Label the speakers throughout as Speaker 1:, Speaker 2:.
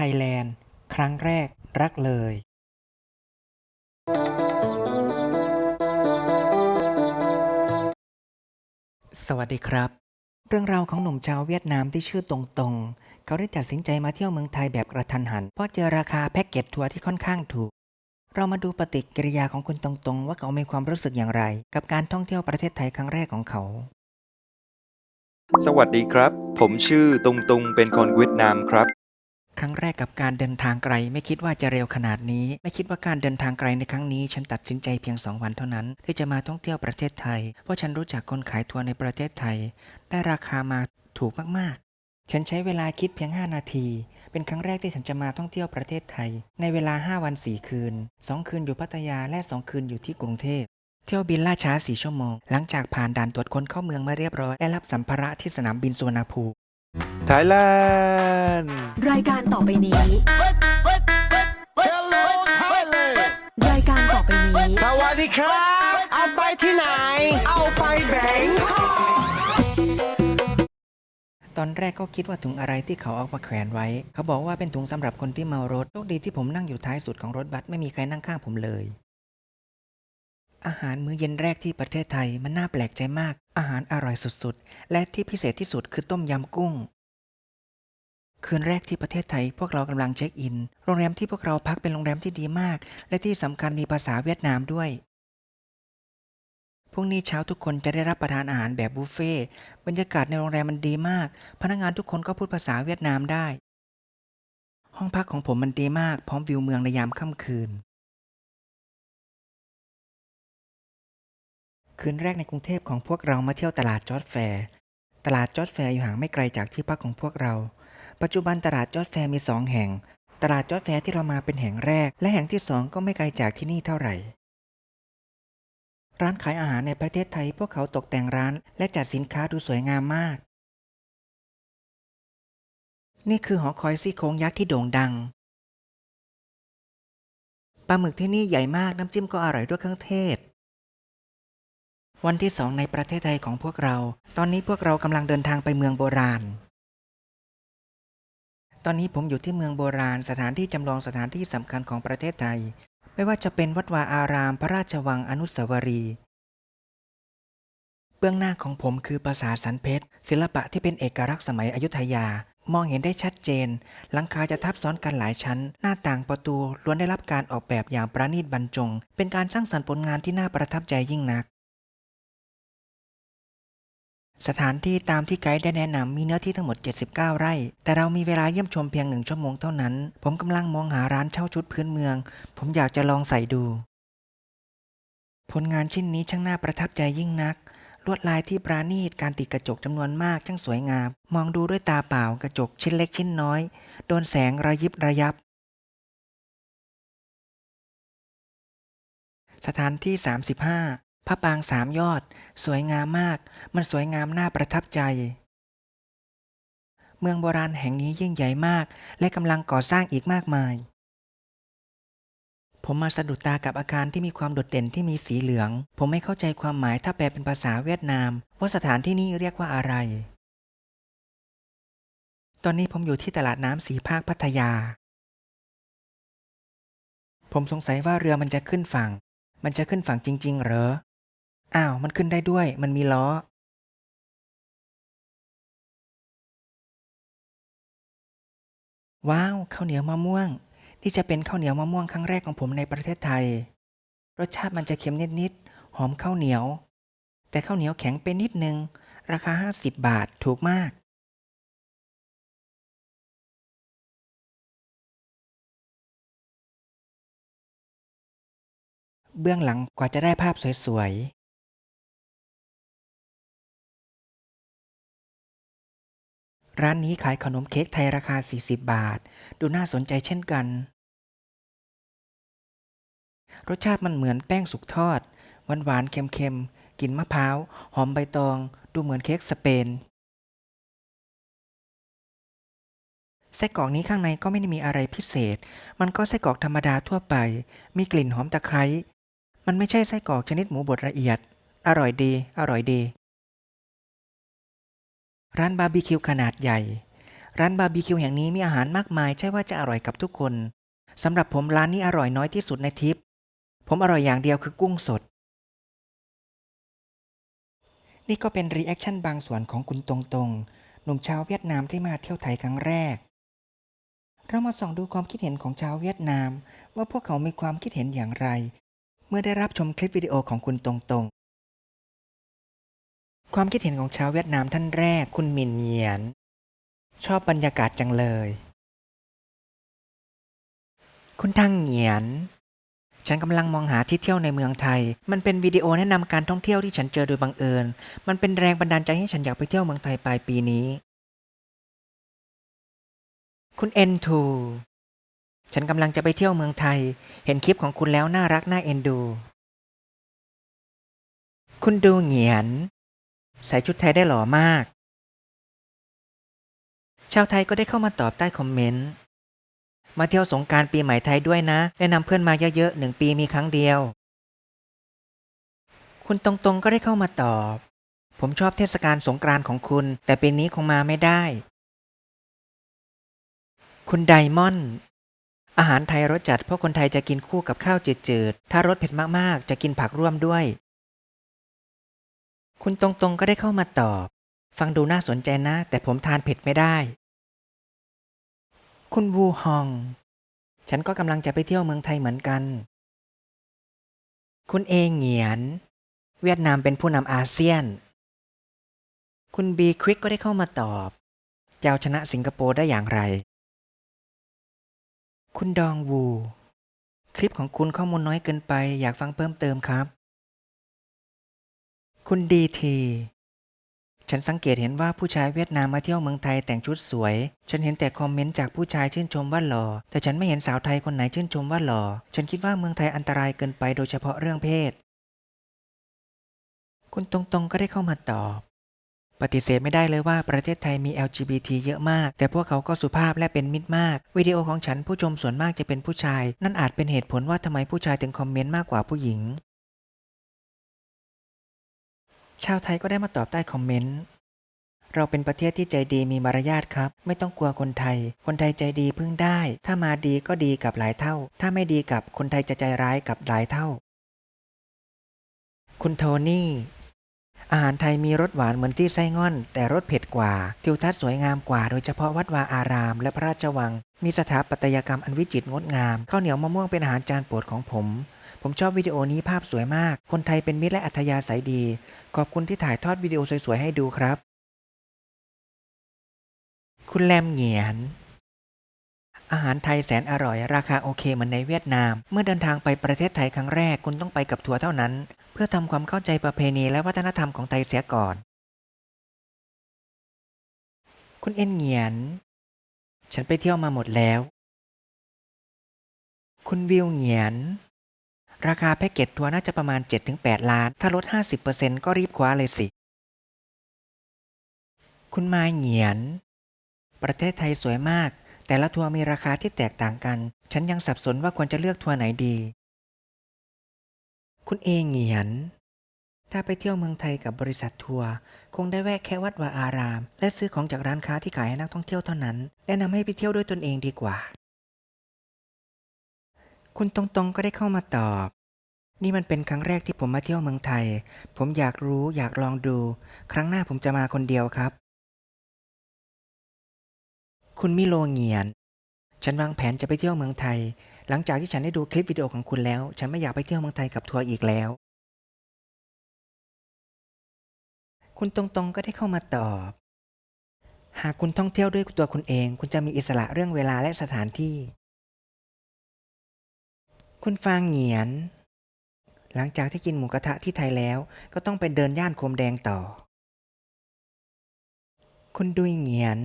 Speaker 1: ไทยแลนด์ ครั้งแรกรักเลยสวัสดีครับ เรื่องราวของหนุ่มชาวเวียดนามที่ชื่อตรงตรงๆ เขาได้ตัดสินใจมาเที่ยวเมืองไทยแบบกระทันหัน เพราะเจอราคาแพ็กเกจทัวร์ที่ค่อนข้างถูก เรามาดูปฏิกิริยาของคุณตรงตรงๆว่าเขามีความรู้สึกอย่างไร กับการท่องเที่ยวประเทศไทยครั้งแรกของเขา
Speaker 2: สวัสดีครับ ผมชื่อตุงตงเป็นคนเวียดนามครับ
Speaker 1: ครั้งแรกกับการเดินทางไกล ไม่คิดว่าจะเร็วขนาดนี้ ไม่คิดว่าการเดินทางไกลในครั้งนี้ ฉันตัดสินใจเพียงสองวันเท่านั้น ที่จะมาท่องเที่ยวประเทศไทย เพราะฉันรู้จักคนขายทัวร์ในประเทศไทย ได้ราคามาถูกมากๆ ฉันใช้เวลาคิดเพียง 5 นาที เป็นครั้งแรกที่ฉันจะมาท่องเที่ยวประเทศไทย ในเวลา 5 วัน 4 คืน 2 คืนอยู่พัทยาและ 2 คืนอยู่ที่กรุงเทพเที่ยวบินล่าช้า 4 ชั่วโมง หลังจากผ่านด่านตรวจคนเข้าเมืองมาเรียบร้อยและรับสัมภาระที่สนามบินสุวรรณภูมิ
Speaker 2: ไทยแลนด์
Speaker 3: รายการต่อไปนี้รายการต่อไปนี้
Speaker 4: สวัสดีครับ เอาไปที่ไหน เอาไปแบงค์
Speaker 1: ตอนแรกก็คิดว่าถุงอะไรที่เขาเอามาแขวนไว้ เขาบอกว่าเป็นถุงสำหรับคนที่เมารถ โชคดีที่ผมนั่งอยู่ท้ายสุดของรถบัสไม่มีใครนั่งข้างผมเลย อาหารมื้อเย็นแรกที่ประเทศไทยมันน่าแปลกใจมาก อาหารอร่อยสุดๆ และที่พิเศษที่สุดคือต้มยำกุ้ง คืนแรกที่ประเทศไทยพวกเรากำลังเช็คอิน โรงแรมที่พวกเราพักเป็นโรงแรมที่ดีมาก และที่สำคัญมีภาษาเวียดนามด้วย พรุ่งนี้เช้าทุกคนจะได้รับประทานอาหารแบบบุฟเฟ่ต์บรรยากาศในโรงแรมมันดีมาก พนักงานทุกคนก็พูดภาษาเวียดนามได้ ห้องพักของผมมันดีมาก พร้อมวิวเมืองในยามค่ำคืน คืนแรกในกรุงเทพของพวกเรามาเที่ยวตลาดจอร์ดแฟร์ ตลาดจอร์ดแฟร์อยู่ห่างไม่ไกลจากที่พักของพวกเรา ปัจจุบันตลาดจอดแฟร์มีสองแห่ง ตลาดจอดแฟร์ที่เรามาเป็นแห่งแรก และแห่งที่สองก็ไม่ไกลจากที่นี่เท่าไหร่ ร้านขายอาหารในประเทศไทยพวกเขาตกแต่งร้าน และจัดสินค้าดูสวยงามมาก นี่คือหอคอยซี่โครงยักษ์ที่โด่งดังปลาหมึกที่นี่ใหญ่มากน้ำจิ้มก็อร่อยด้วยเครื่องเทศ วันที่สองในประเทศไทยของพวกเรา ตอนนี้พวกเรากำลังเดินทางไปเมืองโบราณ ตอนนี้ผมอยู่ที่เมืองโบราณสถานที่จำลองสถานที่สำคัญของประเทศไทย ไม่ว่าจะเป็นวัดวาอาราม พระราชวังอนุสาวรีย์เบื้องหน้าของผมคือปราสาทสันเพชรศิลปะที่เป็นเอกลักษณ์สมัยอยุธยา มองเห็นได้ชัดเจน หลังคาจะทับซ้อนกันหลายชั้น หน้าต่างประตูล้วนได้รับการออกแบบอย่างประณีตบรรจง เป็นการสร้างสรรค์ผลงานที่น่าประทับใจยิ่งนัก สถานที่ตามที่ไกด์ได้แนะนำมีเนื้อที่ทั้งหมด 79 ไร่ แต่เรามีเวลาเยี่ยมชมเพียงหนึ่งชั่วโมงเท่านั้น ผมกำลังมองหาร้านเช่าชุดพื้นเมือง ผมอยากจะลองใส่ดู ผลงานชิ้นนี้ช่างน่าประทับใจยิ่งนัก ลวดลายที่ปราณีตการติดกระจกจำนวนมากช่างสวยงาม มองดูด้วยตาเปล่ากระจกชิ้นเล็กชิ้นน้อย โดนแสงระยิบระยับ สถานที่ 35 พระปรางสามยอด สวยงามมาก มันสวยงามน่าประทับใจ เมืองโบราณแห่งนี้ยิ่งใหญ่มาก และกำลังก่อสร้างอีกมากมาย ผมมาสะดุดตากับอาคารที่มีความโดดเด่นที่มีสีเหลือง ผมไม่เข้าใจความหมายถ้าแปลเป็นภาษาเวียดนาม ว่าสถานที่นี้เรียกว่าอะไร ตอนนี้ผมอยู่ที่ตลาดน้ำสีภาคพัทยา ผมสงสัยว่าเรือมันจะขึ้นฝั่ง มันจะขึ้นฝั่งจริง ๆ เหรอ อ้าว มันขึ้นได้ด้วย มันมีล้อว้าวข้าวเหนียวมะม่วง นี่จะเป็นข้าวเหนียวมะม่วงครั้งแรกของผมในประเทศไทย รสชาติมันจะเค็มนิดๆหอมข้าวเหนียว แต่ข้าวเหนียวแข็งไปนิดนึง ราคา 50 บาทถูกมาก เบื้องหลังกว่าจะได้ภาพสวย ร้านนี้ขายขนมเค้กไทยราคา 40 บาท ดูน่าสนใจเช่นกัน รสชาติมันเหมือนแป้งสุกทอด หวานหวานๆเค็มๆกลิ่นมะพร้าว หอมใบตอง ดูเหมือนเค้กสเปน ไส้กรอกนี้ข้างในก็ไม่ได้มีอะไรพิเศษ มันก็ไส้กรอกธรรมดาทั่วไป มีกลิ่นหอมตะไคร้ มันไม่ใช่ไส้กรอกชนิดหมูบดละเอียด อร่อยดี อร่อยดี ร้านบาร์บีคิวขนาดใหญ่ ร้านบาร์บีคิวแห่งนี้มีอาหารมากมายใช่ว่าจะอร่อยกับทุกคนสำหรับผมร้านนี้อร่อยน้อยที่สุดในทริป ผมอร่อยอย่างเดียวคือกุ้งสด นี่ก็เป็นรีแอคชั่นบางส่วนของคุณตรงตรงๆหนุ่มชาวเวียดนามที่มาเที่ยวไทยครั้งแรก เรามาส่องดูความคิดเห็นของชาวเวียดนาม ว่าพวกเขามีความคิดเห็นอย่างไร เมื่อได้รับชมคลิปวิดีโอของคุณตรงตรงๆ ความคิดเห็นของชาวเวียดนามท่านแรกคุณมินเหยียน ชอบบรรยากาศจังเลย คุณทังเหงียน ฉันกำลังมองหาที่เที่ยวในเมืองไทย มันเป็นวิดีโอแนะนำการท่องเที่ยวที่ฉันเจอโดยบังเอิญ มันเป็นแรงบันดาลใจให้ฉันอยากไปเที่ยวเมืองไทยปลายปีนี้ คุณ N2 ฉันกำลังจะไปเที่ยวเมืองไทย เห็นคลิปของคุณแล้วน่ารักน่าเอ็นดู คุณดูเหงียน ใส่ชุดไทยได้หล่อมาก ชาวไทยก็ได้เข้ามาตอบใต้คอมเมนต์ มาเที่ยวสงการปีใหม่ไทยด้วยนะ แนะนำเพื่อนมาเยอะๆหนึ่งปีมีครั้งเดียว คุณตรงๆก็ได้เข้ามาตอบ ผมชอบเทศกาลสงกรานต์ของคุณ แต่ปีนี้คงมาไม่ได้ คุณไดมอนด์อาหารไทยรสจัดเพราะคนไทยจะกินคู่กับข้าวจืดๆ ถ้ารสเผ็ดมากๆ จะกินผักร่วมด้วย คุณตรงๆก็ได้เข้ามาตอบ ฟังดูน่าสนใจนะ แต่ผมทานเผ็ดไม่ได้ คุณวูฮอง ฉันก็กำลังจะไปเที่ยวเมืองไทยเหมือนกัน คุณเอเหงียน เวียดนามเป็นผู้นำอาเซียน คุณบีควิกก็ได้เข้ามาตอบจะเอาชนะสิงคโปร์ได้อย่างไร คุณดองวู คลิปของคุณข้อมูลน้อยเกินไป อยากฟังเพิ่มเติมครับ คุณดีที ฉันสังเกตเห็นว่าผู้ชายเวียดนามมาเที่ยวเมืองไทยแต่งชุดสวย ฉันเห็นแต่คอมเมนต์จากผู้ชายชื่นชมว่าหล่อ แต่ฉันไม่เห็นสาวไทยคนไหนชื่นชมว่าหล่อ ฉันคิดว่าเมืองไทยอันตรายเกินไปโดยเฉพาะเรื่องเพศ คุณตรงๆก็ได้เข้ามาตอบ ปฏิเสธไม่ได้เลยว่าประเทศไทยมี LGBT เยอะมาก แต่พวกเขาก็สุภาพและเป็นมิตรมาก วิดีโอของฉันผู้ชมส่วนมากจะเป็นผู้ชาย นั่นอาจเป็นเหตุผลว่าทำไมผู้ชายถึงคอมเมนต์มากกว่าผู้หญิง ชาวไทยก็ได้มาตอบใต้คอมเมนต์ เราเป็นประเทศที่ใจดีมีมารยาทครับ ไม่ต้องกลัวคนไทย คนไทยใจดีพึ่งได้ ถ้ามาดีก็ดีกับหลายเท่า ถ้าไม่ดีกับคนไทยจะใจร้ายกับหลายเท่า คุณโทนี่ อาหารไทยมีรสหวานเหมือนที่ไส้ง่อน แต่รสเผ็ดกว่า ทิวทัศน์สวยงามกว่า โดยเฉพาะวัดวาอาราม และพระราชวัง มีสถาปัตยกรรมอันวิจิตรงดงาม ข้าวเหนียวมะม่วงเป็นอาหารจานโปรดของผม ผมชอบวิดีโอนี้ภาพสวยมาก คนไทยเป็นมิตรและอัธยาศัยดี ขอบคุณที่ถ่ายทอดวิดีโอสวยๆให้ดูครับ คุณแลมเหงียน อาหารไทยแสนอร่อย ราคาโอเคเหมือนในเวียดนาม เมื่อเดินทางไปประเทศไทยครั้งแรกคุณต้องไปกับทัวร์เท่านั้น เพื่อทำความเข้าใจประเพณีและวัฒนธรรมของไทยเสียก่อน คุณเอ็นเหงียน ฉันไปเที่ยวมาหมดแล้ว คุณวิวเหงียน ราคาแพ็กเกจทัวร์น่าจะประมาณ 7-8 ล้าน ถ้าลด 50%ก็รีบคว้าเลยสิ คุณมาเหงียน ประเทศไทยสวยมาก แต่ละทัวร์มีราคาที่แตกต่างกัน ฉันยังสับสนว่าควรจะเลือกทัวร์ไหนดี คุณเอเหงียน ถ้าไปเที่ยวเมืองไทยกับบริษัททัวร์คงได้แวะแค่วัดวาอาราม และซื้อของจากร้านค้าที่ขายให้นักท่องเที่ยวเท่านั้น แนะนำให้ไปเที่ยวด้วยตนเองดีกว่า คุณตรงๆก็ได้เข้ามาตอบ นี่มันเป็นครั้งแรกที่ผมมาเที่ยวเมืองไทย ผมอยากรู้อยากลองดู ครั้งหน้าผมจะมาคนเดียวครับ คุณมิโลเงียน ฉันวางแผนจะไปเที่ยวเมืองไทย หลังจากที่ฉันได้ดูคลิปวิดีโอของคุณแล้ว ฉันไม่อยากไปเที่ยวเมืองไทยกับทัวร์อีกแล้ว คุณตรงๆก็ได้เข้ามาตอบ หากคุณท่องเที่ยวด้วยตัวคุณเอง คุณจะมีอิสระเรื่องเวลาและสถานที่ คุณฟางเหงียน หลังจากที่กินหมูกระทะที่ไทยแล้ว ก็ต้องไปเดินย่านโคมแดงต่อ คุณดุยเหงียน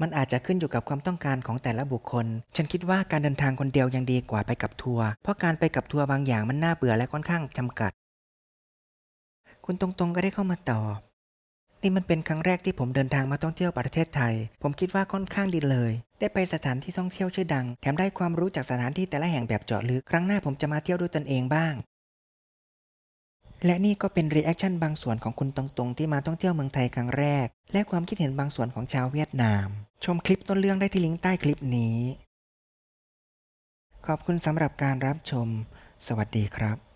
Speaker 1: มันอาจจะขึ้นอยู่กับความต้องการของแต่ละบุคคล ฉันคิดว่าการเดินทางคนเดียวยังดีกว่าไปกับทัวร์ เพราะการไปกับทัวร์บางอย่างมันน่าเบื่อและค่อนข้างจำกัด คุณตรงๆก็ได้เข้ามาตอบ นี่มันเป็นครั้งแรกที่ผมเดินทางมาท่องเที่ยวประเทศไทย ผมคิดว่าค่อนข้างดีเลย ได้ไปสถานที่ท่องเที่ยวชื่อดัง แถมได้ความรู้จากสถานที่แต่ละแห่งแบบเจาะลึก ครั้งหน้าผมจะมาเที่ยวด้วยตนเองบ้าง และนี่ก็เป็นรีแอคชั่นบางส่วนของคุณตรงๆ ที่มาท่องเที่ยวเมืองไทยครั้งแรก และความคิดเห็นบางส่วนของชาวเวียดนาม ชมคลิปต้นเรื่องได้ที่ลิงก์ใต้คลิปนี้ ขอบคุณสำหรับการรับชม สวัสดีครับ